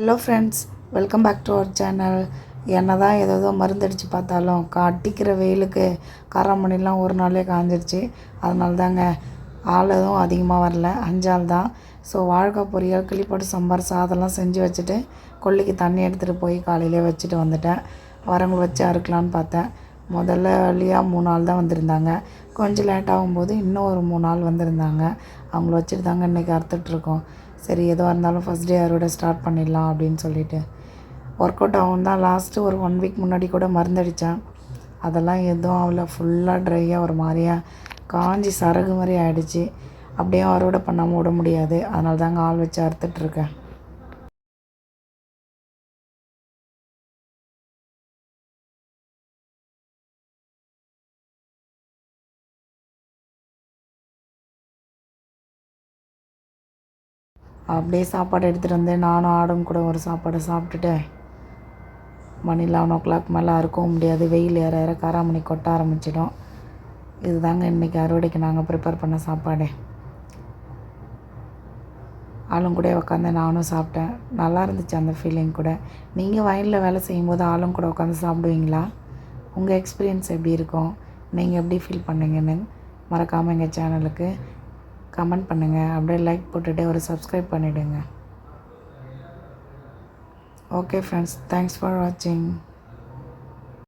Hello friends welcome back to our channel என்ன தான் ஏதோ ஏதோ மருந்தடிச்சு பார்த்தாலும் கட்டிக்கிற வெயிலுக்கு காராமணிலாம் ஒரு நாளே காஞ்சிருச்சு. அதனால தாங்க ஆள் எதுவும் அதிகமாக வரல. அஞ்சாள் தான். ஸோ வாழைக்காய் பொரியல் கிளிப்பாட்டு சாம்பார் சாதம்லாம் செஞ்சு வச்சுட்டு கொல்லிக்கு தண்ணி எடுத்துகிட்டு போய் காலையிலே வச்சுட்டு வந்துட்டேன். வரவங்களை வச்சு அறுக்கலான்னு பார்த்தேன். முதல்ல வழியாக மூணு ஆள் தான் வந்திருந்தாங்க. கொஞ்சம் லேட் ஆகும்போது இன்னும் ஒரு மூணு நாள் வந்திருந்தாங்க. அவங்கள வச்சுட்டு தாங்க இன்றைக்கி அறுத்துட்ருக்கோம் சரி எதுவாக இருந்தாலும் ஃபஸ்ட் டே அறுவடை ஸ்டார்ட் பண்ணிடலாம் அப்படின்னு சொல்லிட்டு. ஒர்க் அவுட் ஆகும் தான். லாஸ்ட்டு ஒரு ஒன் வீக் முன்னாடி கூட மருந்தடித்தேன் அதெல்லாம் எதுவும் அவ்வளோ ஃபுல்லாக ட்ரையாக ஒரு மாதிரியா காஞ்சி சரகு மாதிரி ஆகிடுச்சி அப்படியே அறுவடை பண்ணாமல் விட முடியாது. அதனால தாங்க ஆள் வச்சு அறுத்துட்ருக்கேன் அப்படியே சாப்பாடு எடுத்துகிட்டு வந்து நானும் ஆடும் கூட ஒரு சாப்பாடு சாப்பிட்டுட்டு மணி லெவன் ஓ கிளாக் மேலே அறுக்கவும் முடியாது. வெயில் ஏற ஏற காராமணி கொட்ட ஆரம்பிச்சிடும். இதுதாங்க இன்றைக்கி அறுவடைக்கு நாங்கள் ப்ரிப்பேர் பண்ண சாப்பாடு. ஆளும் கூட உட்காந்து நானும் சாப்பிட்டேன். நல்லா இருந்துச்சு அந்த ஃபீலிங் கூட. நீங்கள் வயலில் வேலை செய்யும்போது ஆளும் கூட உட்காந்து சாப்பிடுவீங்களா? உங்கள் எக்ஸ்பீரியன்ஸ் எப்படி இருக்கும்? நீங்கள் எப்படி ஃபீல் பண்ணுங்கன்னு மறக்காமல் எங்கள் சேனலுக்கு கமெண்ட் பண்ணுங்கள் அப்படியே லைக் போட்டுட்டு ஒரு சப்ஸ்கிரைப் பண்ணிவிடுங்க ஓகே ஃப்ரெண்ட்ஸ் தேங்க்ஸ் ஃபார் வாட்சிங்